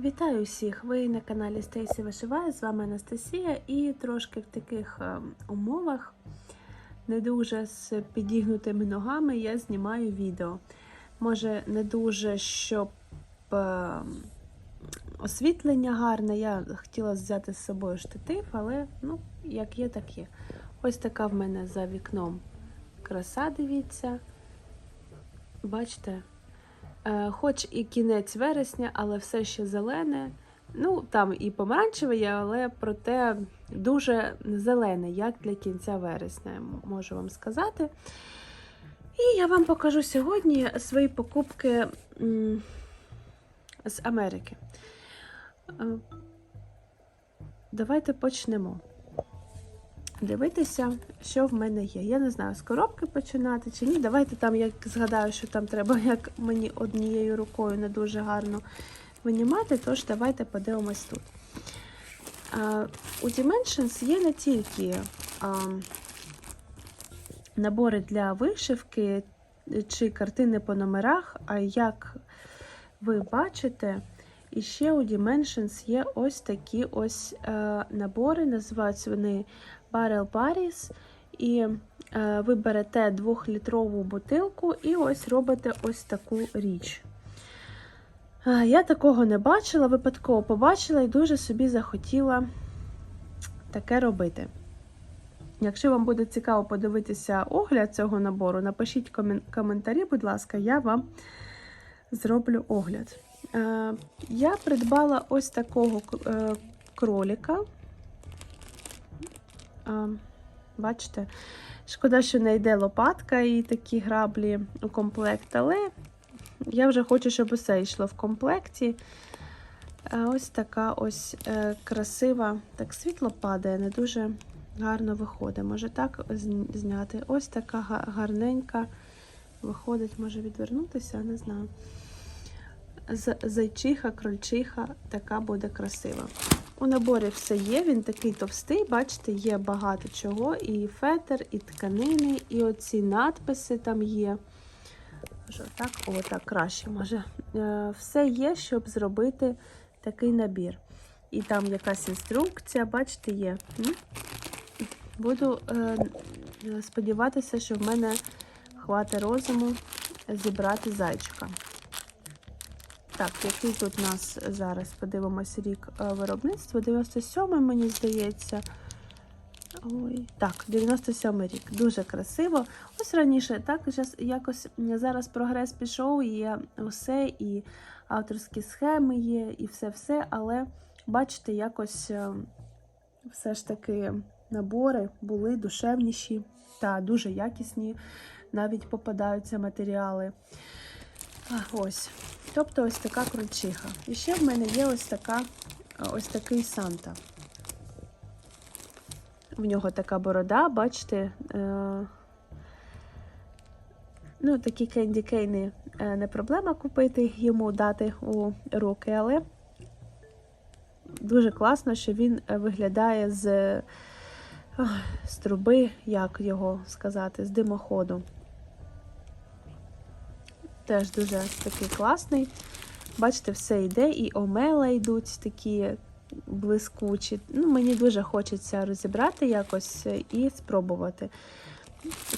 Вітаю всіх! Ви на каналі Стейсі Вишиває, з вами Анастасія, і трошки в таких е, умовах, не дуже з підігнутими ногами, я знімаю відео. Може, не дуже, щоб е, освітлення гарне. Я хотіла взяти з собою штатив, але ну, як є, так є. Ось така в мене за вікном краса, дивіться. Бачите? Е, Хоч і кінець вересня, але все ще зелене. Ну, там і помаранчеве є, але проте дуже зелене, як для кінця вересня, можу вам сказати. І я вам покажу сьогодні свої покупки з Америки. Е, Давайте почнемо. Дивитися, що в мене є. Я не знаю, з коробки починати чи ні. Давайте там, як згадаю, що там треба, як мені однією рукою не дуже гарно винімати, тож давайте подивимось тут. А, у Dimensions є не тільки а, набори для вишивки чи картини по номерах, а як ви бачите, і ще у Dimensions є ось такі ось е, набори, називаються вони Barrel Paris. І е, ви берете 2-літрову бутилку і ось робите ось таку річ. Е, я такого не бачила, випадково побачила і дуже собі захотіла таке робити. Якщо вам буде цікаво подивитися огляд цього набору, напишіть комен- коментарі, будь ласка, я вам зроблю огляд. Е, я придбала ось такого е, кроліка. А, Бачите, шкода, що не йде лопатка і такі граблі у комплект, але я вже хочу, щоб усе йшло в комплекті. Ось така ось е, красива, так світло падає, не дуже гарно виходить. Може так зняти. Ось така гарненька виходить, може відвернутися, не знаю. Зайчиха, крольчиха, така буде красива. У наборі все є, він такий товстий, бачите, є багато чого. І фетр, і тканини, і оці надписи там є. Так? О, так, краще може. Е, Все є, щоб зробити такий набір. І там якась інструкція, бачите, є. Буду е, сподіватися, що в мене хватить розуму зібрати зайчика. Так, який тут у нас зараз, подивимось, рік е, виробництва. 97-й, мені здається. Ой, так, 97 рік. Дуже красиво. Ось раніше так якось зараз прогрес пішов, є усе, і авторські схеми є, і все-все, але бачите, якось е, все ж таки набори були душевніші та дуже якісні, навіть попадаються матеріали. Ось. Тобто ось така крольчиха. І ще в мене є ось така, ось такий Санта. В нього така борода, бачите. Е, ну, такі кенді кейни е, не проблема купити, йому дати у руки, але дуже класно, що він виглядає з, з труби, як його сказати, з димоходу. Теж дуже такий класний. Бачите, все йде, і омела йдуть такі блискучі. Ну, Мені дуже хочеться розібрати якось і спробувати.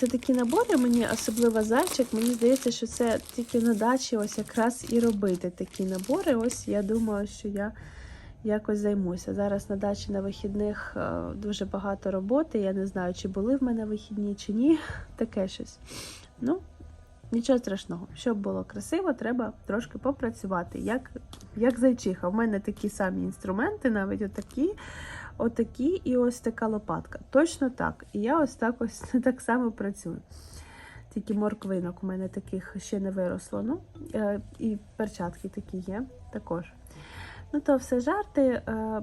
Це такі набори, мені особливо зайчик. Мені здається, що це тільки на дачі ось якраз і робити такі набори. Ось я думаю, що я якось займуся. Зараз на дачі на вихідних е, дуже багато роботи. Я не знаю, чи були в мене вихідні, чи ні. Таке щось. Ну, Нічого страшного, щоб було красиво, треба трошки попрацювати, як як зайчиха. У мене такі самі інструменти, навіть отакі, отакі і ось така лопатка. Точно так. І я ось так ось так само працюю. Тільки морквинок у мене таких ще не виросло. Ну, е, І перчатки такі є також. Ну, то все жарти. Е,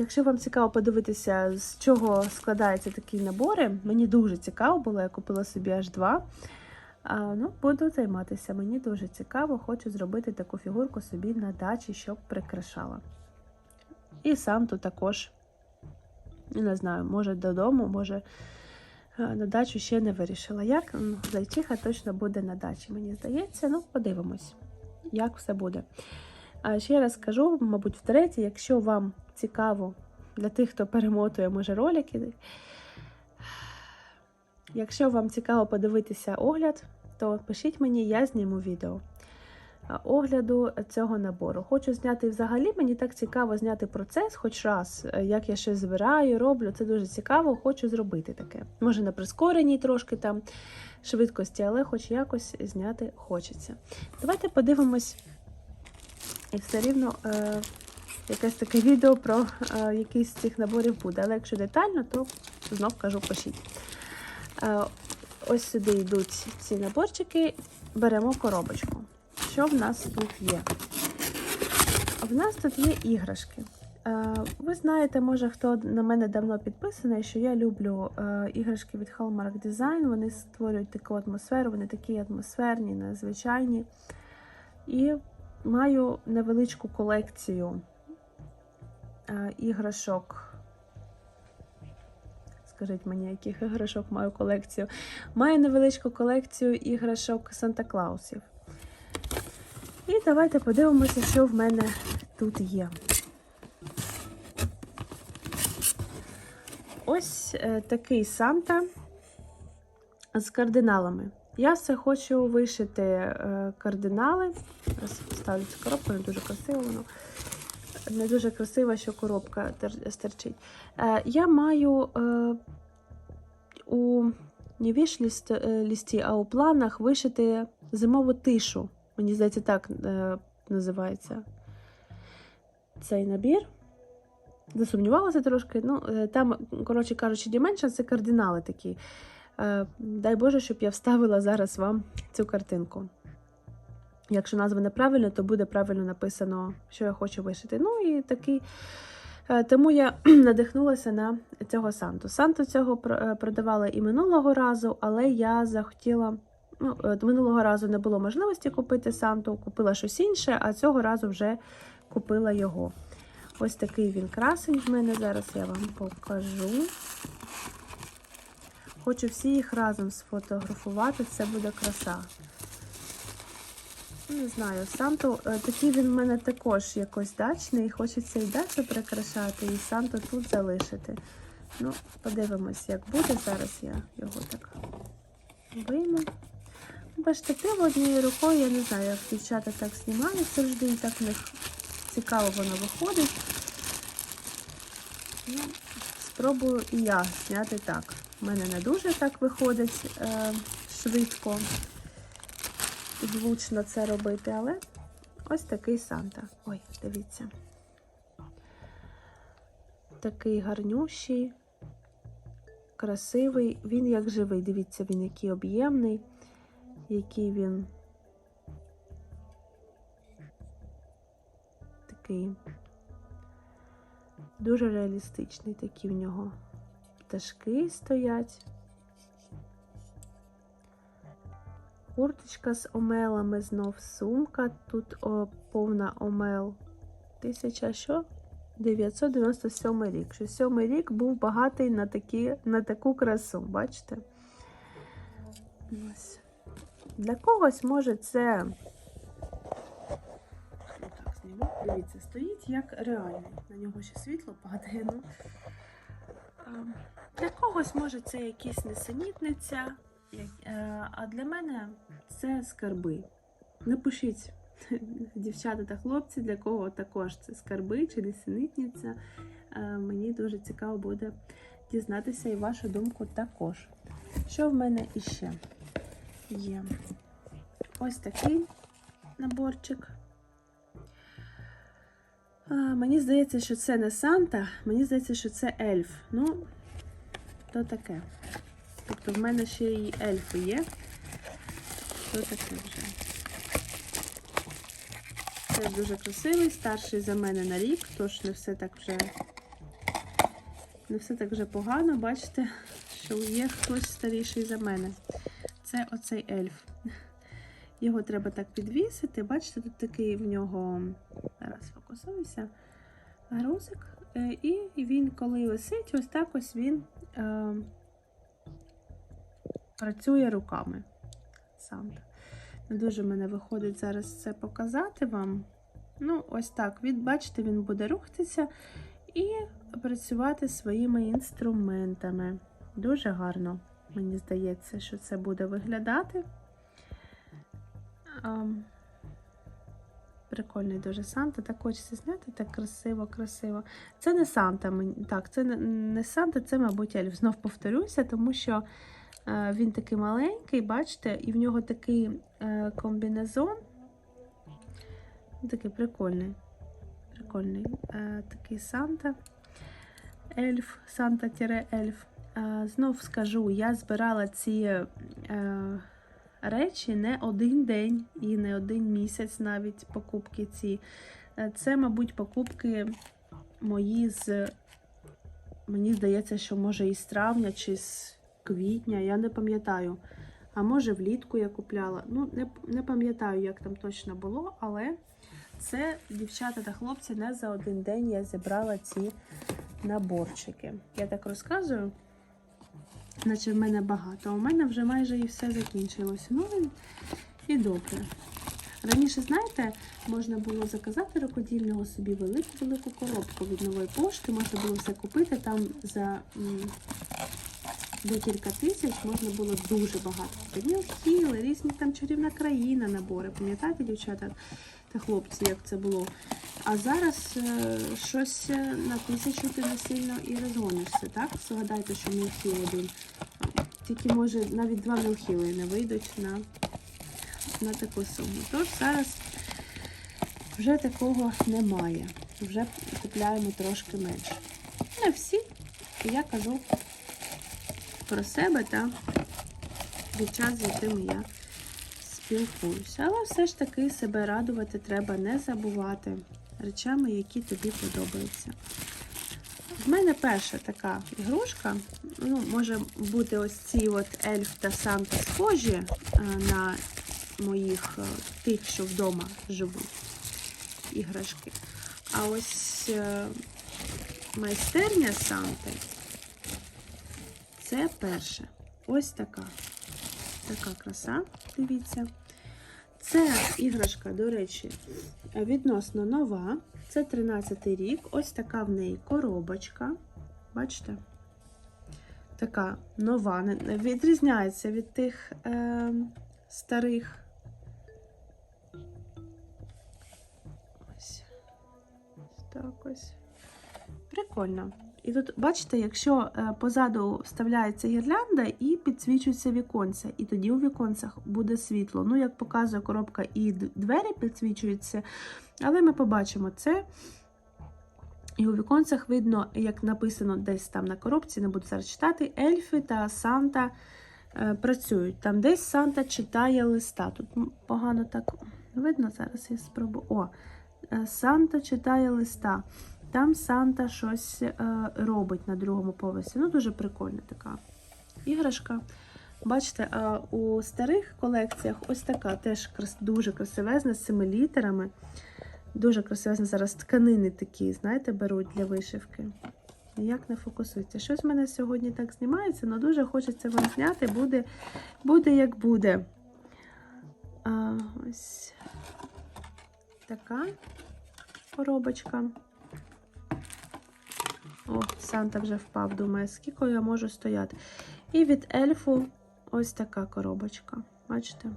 Якщо вам цікаво подивитися, з чого складаються такі набори, мені дуже цікаво було, я купила собі аж два. Ну, буду займатися. Мені дуже цікаво, хочу зробити таку фігурку собі на дачі, щоб прикрашала. І сам тут також, не знаю, може додому, може е, на дачу ще не вирішила. Як зайчиха точно буде на дачі, мені здається. Ну, подивимось, як все буде. А ще раз скажу, мабуть, втретє, якщо вам цікаво для тих, хто перемотує, може, ролики. Якщо вам цікаво подивитися огляд, то пишіть мені, я зніму відео огляду цього набору. Хочу зняти взагалі, мені так цікаво зняти процес, хоч раз, е, як я щось збираю, роблю. Це дуже цікаво, хочу зробити таке. Може на прискореній трошки там швидкості, але хоч якось зняти хочеться. Давайте подивимось, і все рівно е, якесь таке відео про е, якийсь з цих наборів буде. Але якщо детально, то знов кажу, пишіть. Е, ось сюди йдуть ці наборчики, беремо коробочку. Що в нас тут є? В нас тут є іграшки. Е, Ви знаєте, може, хто на мене давно підписаний, що я люблю е, іграшки від Hallmark Design. Вони створюють таку атмосферу, вони такі атмосферні, незвичайні. І маю невеличку колекцію е, іграшок. Скажіть мені, яких іграшок маю колекцію? Маю невеличку колекцію іграшок Санта Клаусів. І давайте подивимося, що в мене тут є. Ось е, такий Санта з кардиналами. Я все хочу вишити е, кардинали. Зараз ставлю цю коробку, не дуже красиво воно. Не дуже красиво, що коробка стерчить. Е, я маю е, у не віш лісті, а у планах вишити зимову тишу. Мені здається, так е, називається цей набір. Засумнівалася трошки. Ну, е, там, коротше кажучи, Dimension це кардинали такі. Е, дай Боже, щоб я вставила зараз вам цю картинку. Якщо назва неправильна, то буде правильно написано, що я хочу вишити. Ну і такий. е, Тому я надихнулася на цього Санту. Санту цього е, продавала і минулого разу, але я захотіла. Ну, е, минулого разу не було можливості купити Санту, купила щось інше, а цього разу вже купила його. Ось такий він красень в мене. Зараз я вам покажу. Хочу всі їх разом сфотографувати, це буде краса. Ну, Не знаю, Санту, е, такий він в мене також якось дачний. Хочеться і дачу прикрашати, і Санту тут залишити. Ну, подивимось, як буде. Зараз я його так вийму. Без однією рукою, я не знаю, як дівчата так знімають завжди, і так в них цікаво воно виходить. Ну, спробую і я зняти так. У мене не дуже так виходить е, швидко звучно це робити, але ось такий Санта. Ой, дивіться. Такий гарнющий, красивий. Він як живий. Дивіться, він який об'ємний, який він такий дуже реалістичний, такі в нього пташки стоять. Курточка з омелами знов сумка. Тут о, повна омел. Тисяча що? 997 рік. Сьомий рік був багатий на, такі, на таку красу, бачите? Ось. Для когось може це. Дивіться, стоїть як реально. На нього ще світло падає. Ну. Для когось може це якісь несенітниця, е, а для мене це скарби. Напишіть, дівчата та хлопці, для кого також це скарби чи несенітниця. Е, Мені дуже цікаво буде дізнатися і вашу думку також. Що в мене іще є? Ось такий наборчик. А, мені здається, що це не Санта, мені здається, що це ельф. Ну, то таке. Тобто в мене ще і ельфи є. То таке вже. Це дуже красивий, старший за мене на рік, тож не все так вже не все так вже погано. Бачите, що є хтось старіший за мене. Це оцей ельф. Його треба так підвісити. Бачите, тут такий в нього, зараз фокусуюся, грузик. Е, І він, коли висить, ось так ось він е, працює руками. Сам. Не дуже мене виходить зараз це показати вам. Ну, ось так. Від, бачите, він буде рухатися і працювати своїми інструментами. Дуже гарно, мені здається, що це буде виглядати. Прикольний дуже Санта. Так хочеться зняти, так красиво, красиво. Це не Санта. Так, це не, Санта, це, мабуть, Ельф. Знов повторюся, тому що він такий маленький, бачите, і в нього такий е, комбінезон. Такий прикольний. Прикольний. Е, такий Санта. Ельф, Санта-ельф. Е, знов скажу, я збирала ці е, речі не один день і не один місяць навіть покупки ці. Е, Це, мабуть, покупки мої з. Мені здається, що може із травня чи з квітня, я не пам'ятаю. А може влітку я купляла. Ну, не, не пам'ятаю, як там точно було, але це дівчата та хлопці не за один день я зібрала ці наборчики. Я так розказую, наче в мене багато. У мене вже майже і все закінчилося. Ну і, добре. Раніше, знаєте, можна було заказати рукодільного собі велику-велику коробку від нової пошти, можна було все купити там за декілька тисяч, можна було дуже багато. Мілхіли, різні там чарівна країна набори. Пам'ятаєте, дівчата та хлопці, як це було? А зараз е, щось е, на тисячу ти не сильно і розгонишся, так? Згадайте, що мілхіл один. Тільки може навіть два мілхіли не вийдуть на, на таку суму. Тож зараз вже такого немає. Вже купляємо трошки менше. Не всі. Я кажу про себе та дівчат, з якими я спілкуюся. Але все ж таки себе радувати треба не забувати речами, які тобі подобаються. В мене перша така ігрушка, ну, може бути ось ці от ельф та Санта схожі е, на моїх е, тих, що вдома живуть іграшки. А ось е, майстерня Санти це перше. Ось така. Така краса, дивіться. Це іграшка, до речі, відносно нова. Це 13 рік. Ось така в неї коробочка. Бачите? Така нова, відрізняється від тих е, старих. Ось так ось. Прикольно. І тут, бачите, якщо е, позаду вставляється гірлянда і підсвічується віконце, і тоді у віконцях буде світло. Ну, як показує коробка, і двері підсвічуються, але ми побачимо це. І у віконцях видно, як написано десь там на коробці, не буду зараз читати, ельфи та Санта е, працюють. Там десь Санта читає листа. Тут погано так видно, зараз я спробую. О, е, Санта читає листа. Там Санта щось е, робить на другому поверсі. Ну, дуже прикольна така іграшка. Бачите, а у старих колекціях ось така теж дуже красивезна, з цими літерами. Дуже красивезна зараз тканини такі, знаєте, беруть для вишивки. Ніяк не фокусується. Щось в мене сьогодні так знімається, але дуже хочеться вам зняти, буде, буде як буде. А, ось така коробочка. О, Санта вже впав, думає, скільки я можу стояти. І від ельфу ось така коробочка. Бачите?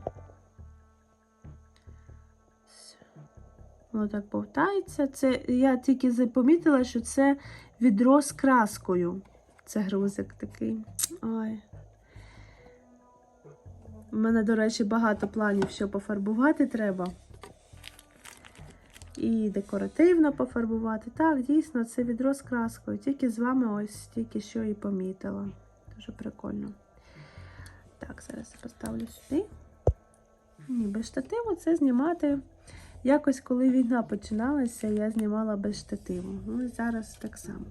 Воно так повтається. Це, я тільки запомітила, що це відро з краскою. Це грузик такий. Ой. У мене, до речі, багато планів, що пофарбувати треба. І декоративно пофарбувати. Так, дійсно, це відро з краскою. Тільки з вами ось тільки що і помітила. Дуже прикольно. Так, зараз поставлю сюди. Ні, штативу це знімати. Якось, коли війна починалася, я знімала без штативу. Ну зараз так само.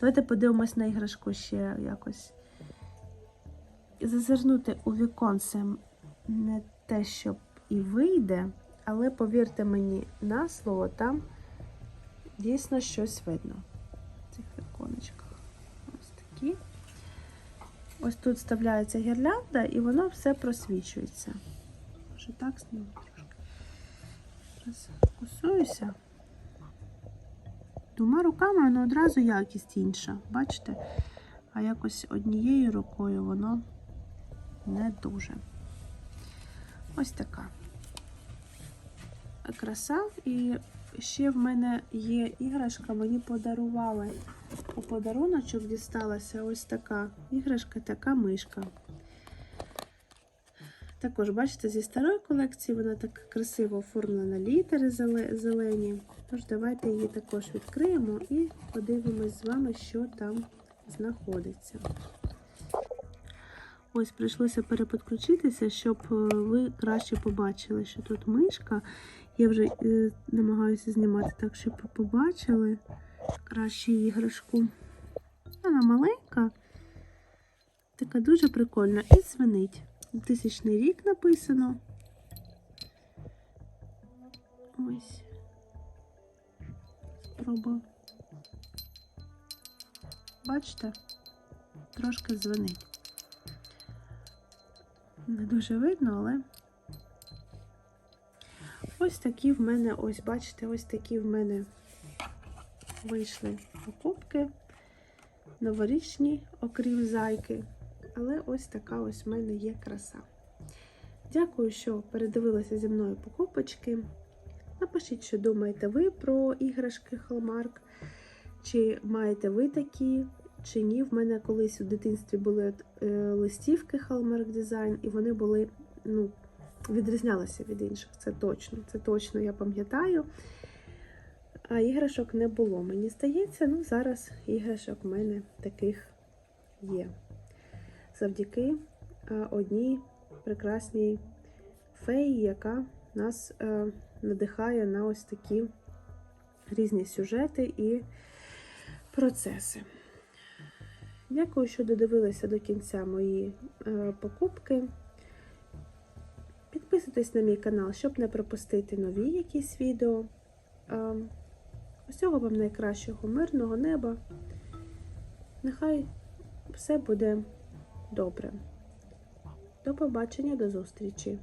Давайте подивимось на іграшку ще якось. Зазирнути у віконце не те, щоб і вийде, але повірте мені на слово, там дійсно щось видно в цих віконечках. Ось такі. Ось тут вставляється гірлянда, і воно все просвічується. Може так зніму трошки. Зараз фокусуюся. Двома руками воно одразу якість інша, бачите? А якось однією рукою воно не дуже. Ось така краса. І ще в мене є іграшка, мені подарували. У подаруночок дісталася ось така іграшка, така мишка. Також, бачите, зі старої колекції вона так красиво оформлена літери зелені. Тож давайте її також відкриємо і подивимось з вами, що там знаходиться. Ось прийшлося переподключитися, щоб е, ви краще побачили, що тут мишка. Я вже е, намагаюся знімати так, щоб ви побачили краще іграшку. Вона маленька, така дуже прикольна і дзвенить. 2000 рік написано. Ось. Спробую. Бачите? Трошки дзвенить. Не дуже видно, але ось такі в мене, ось, бачите, ось такі в мене вийшли покупки. Новорічні, окрім зайки. Але ось така ось в мене є краса. Дякую, що передивилися зі мною покупочки. Напишіть, що думаєте ви про іграшки Hallmark. Чи маєте ви такі, чи ні. В мене колись у дитинстві були е, листівки Hallmark Design, і вони були, ну, відрізнялися від інших. Це точно. Це точно я пам'ятаю. А іграшок не було. Мені здається, ну зараз іграшок в мене таких є. Завдяки одній прекрасній феї, яка нас е, надихає на ось такі різні сюжети і процеси. Дякую, що додивилися до кінця мої е, покупки. Підписуйтесь на мій канал, щоб не пропустити нові якісь відео. Усього вам найкращого, мирного неба. Нехай все буде добре. До побачення, до зустрічі!